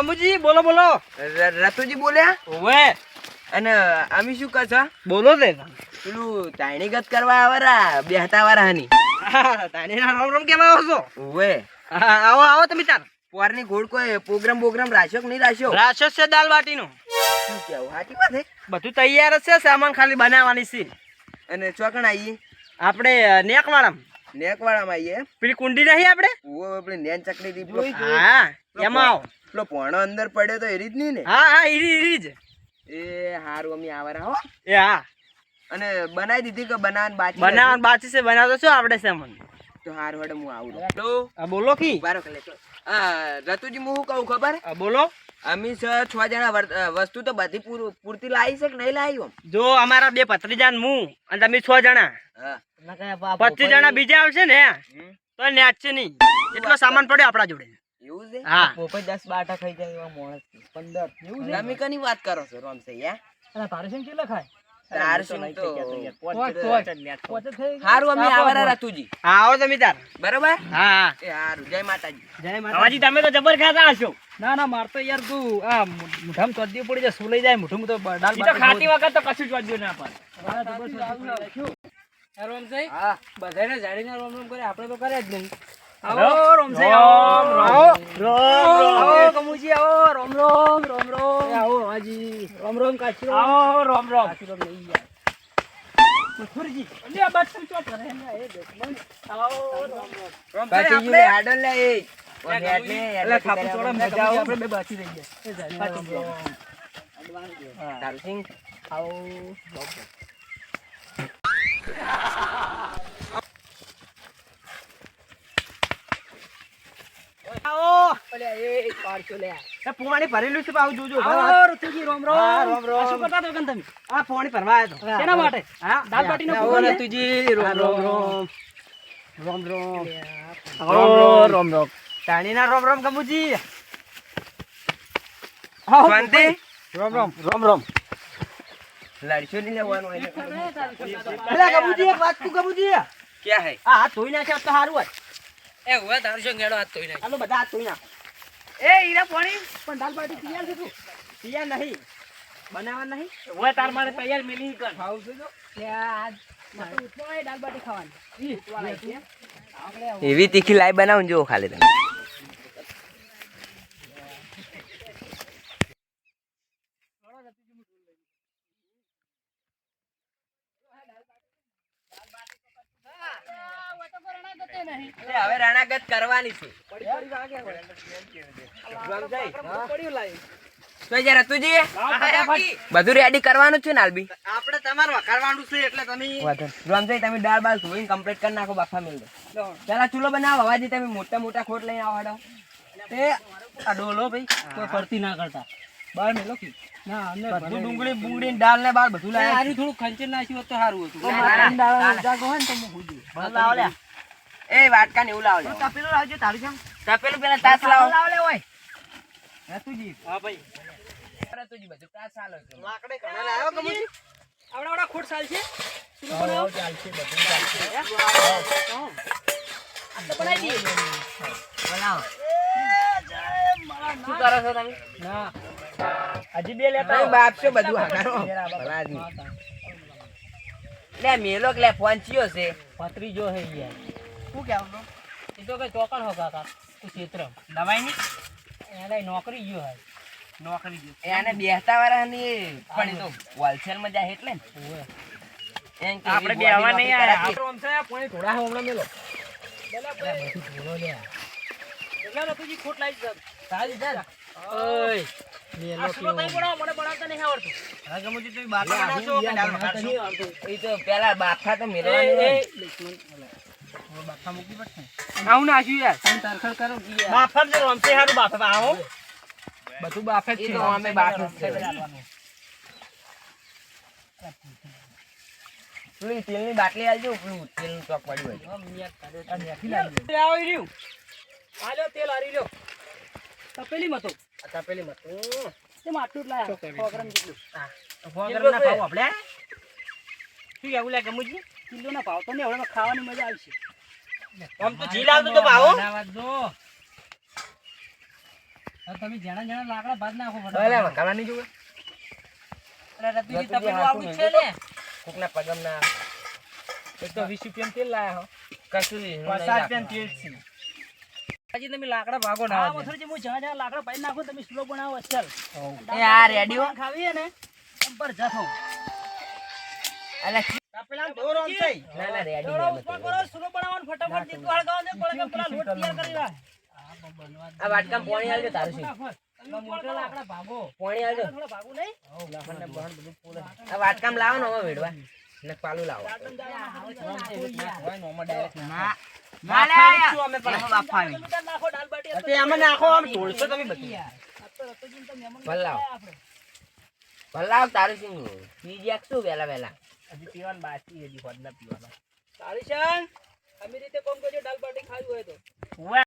ગમુજી બોલો બોલો. રતુજી બોલ્યા ઓવે. અને અમે શું કહે છે? બોલો તે પેલું તાણીગત કરવા આવરા બેહતા વારાની તાણી ના રોમ રોમ કેમ આવો છો? ઓવે. આવો આવો તમે તાર પોરની ઘોડ કોઈ પ્રોગ્રામ પ્રોગ્રામ રાખ્યો કે નહીં રાખ્યો? રાક્ષસ છે દાલ બાટીનું. શું કેવું? હાટી વાત બધું તૈયાર છે સામાન ખાલી બનાવવાની છે. અને ચોકણ આવીએ આપણે નેકવાળામ. નેકવાળામાં આવીએ પેલી કુંડી નહીં આપણે? ઓ આપણે નેન ચકડી દીધી. હા એમાં આવો. પેલો પોણો અંદર પડ્યો તો એ રીત નહીં ને? હા હા એરી એરી જ. એ હારું અમે આવા હો એ હા. અને બનાવી દીધી કે બનાવન બાકી બનાવન બાકી છે બનાવતો શું આવડે છે મને તો હારું હેડો હું આવું હેલો? આ બોલો કી. બારો કલે આ રતુજી હું કહું ખબર? આ બોલો. અમે છ છ જણા વસ્તુ તો બધી પૂર- પૂરતી લાવી છે કે નહીં લાવી આમ? જો અમારા બે પત્રીજાન હું અને તમે છ જણા. હા. પચીસ જણા બીજા આવશે ને? તો નેચ છે નહીં. એટલો સામાન પડ્યો આપણા જોડે. એવું છે? હા. પોપટ દસ બાટા ખાઈ જાય એવા માણસ પંદર. એવું તમે કની વાત કરો છો રોમસઈ યા અને તારે કેટલા ખાય? તાર શું તો પોતે હારું અમે આવરા રતુજી. હા આવો તમે તાર. બરોબર? હા હા. એ હારું જય માતાજી. જય માતાજી. તમે તો જબર ખાતા હશો. ના ના માર તો યાર તું આ મુઠામ ચોદી પડી જાય સુલાઈ જાય? મુઠું તો દાલ ઈ તો ખાતી વખત તો કશું જ વાંચ્યું ના પડે. હા બધાને જાણીને રોમ રોમ કરે આપણે તો કરે જ નહીં. આવો, રોમસાઈ આવો આવો. આવો કમુજી આવો રોમ રોમ રોમ રોમ. આવો હાજી. રોમ રોમ કાચી રોમ આવો રોમ રોમ. કાચી રોમ લઈ ગયા. મથુરજી અલે આ બચ્ચું ચો કરે? એ દેખ આવો રોમ રોમ. બાકી યુ હાડો લે એ. ઓ હેડ ને એટલે હેડ ચોડા મજા મજા આવો. આપણે બે બાકી રહી ગયા. કાચી રોમ આવો. એ પાડશો લે. એ પોણી ભરેલું છે પાછું જોજો આવો ઋતુજી રોમ રોમ. રોમ રોમ. આ શું કરતા હતા તમે? આ પોણી ભરવા આવ્યો તો. માટે? હા. દાલ બાટીનો પ્રોગ્રામ રોમ રોમ રોમ, રોમ. રોમ. રોમ રોમ. રોમ. તાણીના રોમ. રોમ ગમુજી શાંતિ. રોમ રોમ. રોમ રોમ. લડશો નહીં લેવાનું એને અલા એક વાત તું કબુજી ક્યાં હે? આ ધોઈ નાખ્યા તો સારું હોય. એ હવે તારું શું ગેડો હાથ ધોઈ નાખ આ બધા હાથ ધોઈ નાખ. એ ઈરા પાણી પણ દાલ બાટી તૈયાર છે તું? તૈયાર નહીં. બનાવવા નહીં? હવે તાર મારે તૈયાર મિલી કર ખાવ છું તો? આજ મારે. ઉઠવો દાલ બાટી ખાવાની. એવી તીખી લાઈ બનાવું જો ખાલી તમે હવે કરવાની છે. લાઈ તો બધું રેડી કરવાનું છે ને આલબી? આપણે તમારે વખાડવાનું છે એટલે તમે રમજાઈ તમે દાળ બાળ ધોઈને કમ્પ્લીટ કરી નાખો બાફા મિલ પેલા ચૂલો બનાવો હવાજી તમે મોટા મોટા ખોટ લઈને આવો તે આ ડોલો ભાઈ કોઈ ફરતી ના કરતા. બાર મેલો કી? ના અમને બધું ડુંગળી બુંગળી દાળ ને બાર બધું લાયા હારી થોડું ખંચેર નાખ્યું તો સારું હતું. ના. જાગો હોય ને તો હું. એ વાટકા ને એવું લાવજો તપેલું લાવજો તારું છે તપેલું પેલા તાસ લાવો. રતુજી. હા ભાઈ. રતુજી બધું તાસ આલો. લાકડે ઘણા લાવો કમુજી આવડા આવડા ખોટ સાલ છે બનાવો. આ તો બનાવી દઈએ. બનાવો. શું કરો છો તમે? ના. હજી બે લેતા બાપ છો બધું હાકારો. ભલાજી. લે મેલો કે લે ફોન ચિયો છે. પતરી જો હે યાર. શું કહેવાનું? એ તો કઈ ચોકણ હો કાકા તું ક્ષેત્ર. દવાઈ એને નોકરી ગયો હે. નોકરી જો એને બેસતા વાળાની પણ એ તો જાય એટલે ને. આપણે બેહવા નહીં. આમ છે પાણી થોડા હમણાં મેલો. ખોટ લાવી સારી ઓય પેલા બાફા તો એ એ બાફા મૂકવી પડશે આવું નાખ્યું યાર. તમે તરખડ કરો બાફા જ રમશે હારું બાફા આવો બધું બાફે જ છે. અમે બાફે છે. પેલી તેલની બાટલી આલજો પેલું તેલનું ચોક પડ્યું હોય. આવી રહ્યું. આલ્યો તેલ હારી લ્યો. તપેલી મતો. આ તપેલી માં તેમ આટલું જ લાયા. જેટલું. ના આપણે શું એવું લાગે કબુજી કિલો ના ભાવ તો નહીં હવે ખાવાની મજા આવશે તમે લાકડા ભાગો ના મથુરજી, હું જણા જણા લાકડા ભાઈ નાખું તમે સ્લો બનાવો અસલ એ આ ખાવી ને અલે તપેલામાં દોર આમ થઈ. ના ના રેડી દોડો ઉપર કરો સ્લો બનાવવાનું ફટાફટ દીકરો હળગાવો ને. બળે પેલા લોટ તૈયાર કરી રાખ આ વાટકામ પાણી આલજો તારું ભાગો. પાણી આલજો. થોડા ભાગું નહીં. આ વાટકામાં લાવો. ને હવે વેડવા ને પાલું લાવો ભલાવ. તારું શું? વેલા વેલા હજી પીવાનું બાકી હજી હોદના પીવાના. સારી શાન અમે રીતે કોમ કરજો દાલ બાટી ખાવી હોય તો.